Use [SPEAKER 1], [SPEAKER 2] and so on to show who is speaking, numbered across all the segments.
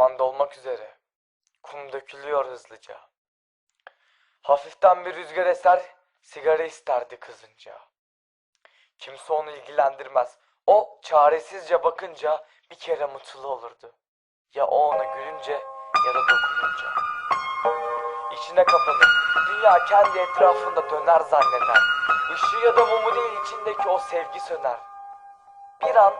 [SPEAKER 1] Zaman dolmak üzere. Kum dökülüyor hızlıca. Hafiften bir rüzgar eser, sigara isterdi kızınca. Kimse onu ilgilendirmez. O çaresizce bakınca bir kere mutlu olurdu. Ya o ona gülünce ya da dokununca. İçine kapanır. Dünya kendi etrafında döner zanneder. Işığı ya da mumu değil içindeki o sevgi söner. Bir an,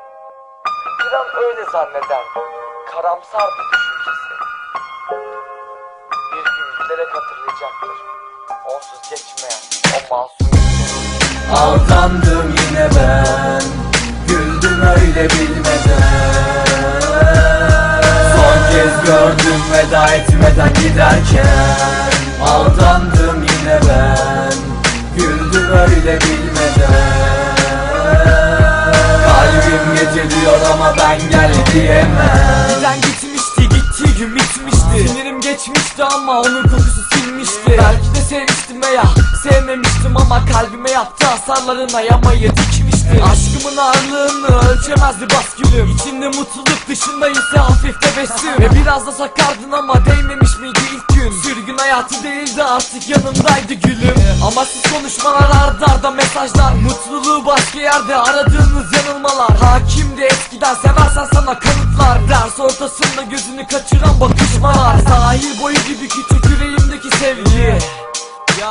[SPEAKER 1] bir an öyle zanneder. Karamsardı düşüncesi. Bir gün bilerek hatırlayacaktır. Onsuz geçmeyen o masum.
[SPEAKER 2] Aldandım yine ben Güldüm öyle bilmeden Son kez gördüm veda etmeden giderken Aldandım yine ben Güldüm öyle bilmeden Kalbim geceliyor ama ben gel diyemem
[SPEAKER 3] gün bitmişti. Sinirim geçmişti ama onun kokusu silmişti. Belki de sevmiştim veya sevmemiştim ama kalbime yaptığı hasarlarına yamayı dikmişti. Aşkımın ağırlığını ölçemezdi baskülüm. İçinde mutluluk dışında ise hafif tebessüm. Ve biraz da sakardın ama değmemiş miydi ilk gün? Sürgün hayatı değildi artık yanımdaydı gülüm. Ama siz konuşmalar ardarda arda mesajlar. Mutluluğu başka yerde aradığınız yanılmalar. Hakimdi eskiden seversen sana kanıtlar Ortasında gözünü kaçıran bakışmalar Sahil boyu gibi küçük yüreğimdeki sevgi.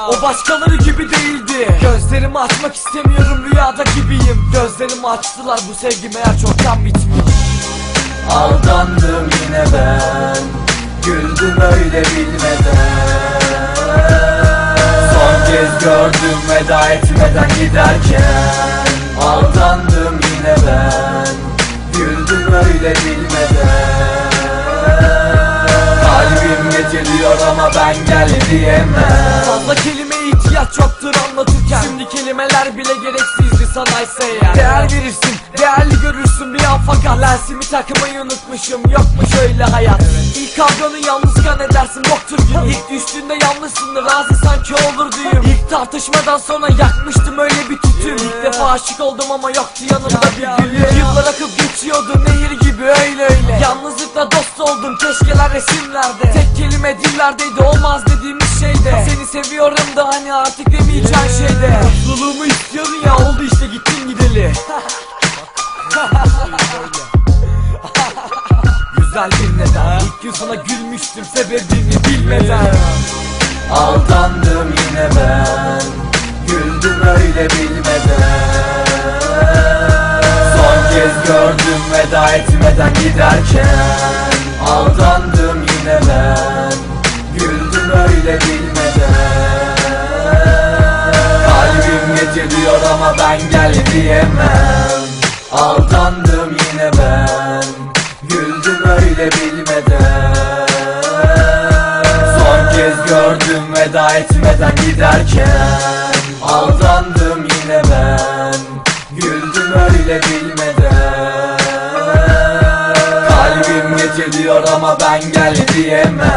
[SPEAKER 3] O başkaları gibi değildi. Gözlerimi açmak istemiyorum rüyada gibiyim. Gözlerimi açtılar bu sevgi meğer çoktan bitmiş.
[SPEAKER 2] Aldandım yine ben Güldüm öyle bilmeden. Son kez gördüm veda etmeden giderken Aldandım yine ben Güldüm öyle bilmeden. Kalbim geceliyor ama ben gel diyemem.
[SPEAKER 3] Fazla kelimeye ihtiyaç yoktur anlatırken. Şimdi kelimeler bile gereksizdi sana ise eğer Değer verirsin, değerli görürsün. Bir an fakat Lensimi takmayı unutmuşum. Yokmuş öyle hayat. İlk kavganı yalnızken edersin. Yoktur gün İlk düştüğünde yalnızsındır razı sanki olur düğüm İlk tartışmadan sonra yakmıştım öyle bir tütün. İlk defa aşık oldum ama yoktu yanımda bir gülüm Yıllar akıp geçiyordu nehir gibi öyle öyle. Yalnızlıkla dost oldum keşkeler resimlerde. Tek kelime dillerdeydi olmaz dediğimiz şeyde Seni seviyorum bir neden İlk gün sana gülmüştüm sebebini bilmeden.
[SPEAKER 2] Aldandım yine ben Güldüm öyle bilmeden. Son kez gördüm veda etmeden giderken. Aldandım yine ben Güldüm öyle bilmeden. Kalbim geceliyor ama ben gel diyemem. Aldandım bilmeden Son kez gördüm veda etmeden giderken. Aldandım yine ben. Güldüm öyle bilmeden. Kalbim geceliyor ama ben gel diyemem